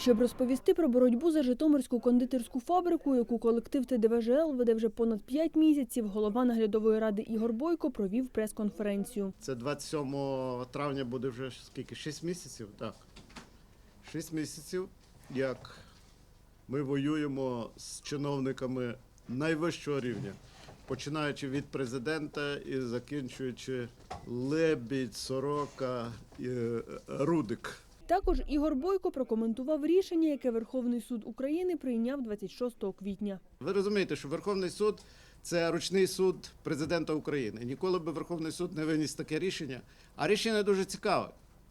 Щоб розповісти про боротьбу за Житомирську кондитерську фабрику, яку колектив ТДВЖЛ веде вже понад 5 місяців, голова наглядової ради Ігор Бойко провів прес-конференцію. Це 27 травня буде вже скільки? 6 місяців? Так. 6 місяців, як ми воюємо з чиновниками найвищого рівня, починаючи від президента і закінчуючи Лебідь, Сорока, і, е, Рудик. Також Ігор Бойко прокоментував рішення, яке Верховний суд України прийняв 26 квітня. Ви розумієте, що Верховний суд це ручний суд президента України. Ніколи би Верховний суд не виніс таке рішення. А рішення дуже цікаве,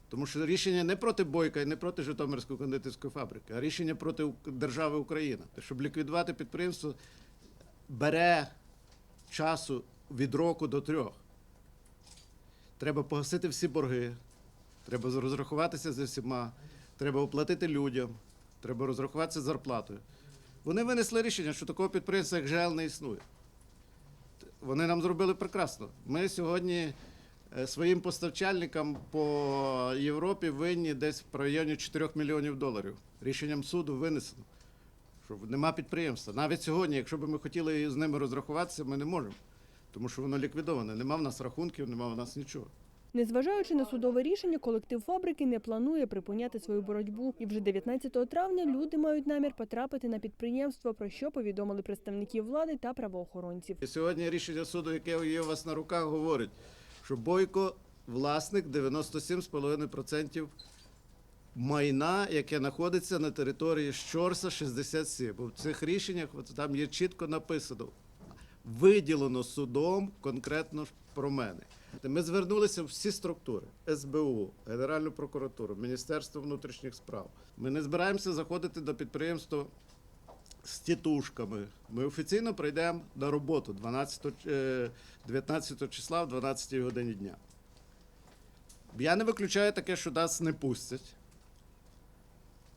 тому що рішення не проти Бойка і не проти Житомирської кондитерської фабрики, а рішення проти держави Україна. Щоб ліквідувати підприємство, бере часу від року до трьох. Треба погасити всі борги, треба розрахуватися зі всіма, треба оплатити людям, треба розрахуватися з зарплатою. Вони винесли рішення, що такого підприємства, як ЖЕЛ, не існує. Вони нам зробили прекрасно. Ми сьогодні е, своїм постачальникам по Європі винні десь в районі 4 мільйонів доларів. Рішенням суду винесено, що нема підприємства. Навіть сьогодні, якщо б ми хотіли з ними розрахуватися, ми не можемо. Тому що воно ліквідоване. Нема в нас рахунків, нема в нас нічого. Незважаючи на судове рішення, колектив фабрики не планує припиняти свою боротьбу. І вже 19 травня люди мають намір потрапити на підприємство, про що повідомили представників влади та правоохоронців. Сьогодні рішення суду, яке є у вас на руках, говорить, що Бойко власник 97,5% майна, яке знаходиться на території Щорса 67. Бо в цих рішеннях там є чітко написано. Виділено судом конкретно про мене. Ми звернулися в всі структури: СБУ, Генеральну прокуратуру, Міністерство внутрішніх справ. Ми не збираємося заходити до підприємства з тітушками. Ми офіційно прийдемо на роботу 12, е, 19 числа в 12 годині дня. Я не виключаю таке, що нас не пустять.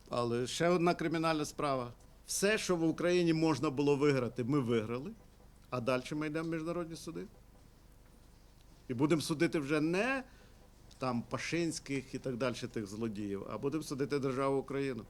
Але ще одна кримінальна справа. Все, що в Україні можна було виграти, ми виграли. А далі ми йдемо в міжнародні суди. І будемо судити вже не там Пашинських і так далі тих злодіїв, а будемо судити державу Україну.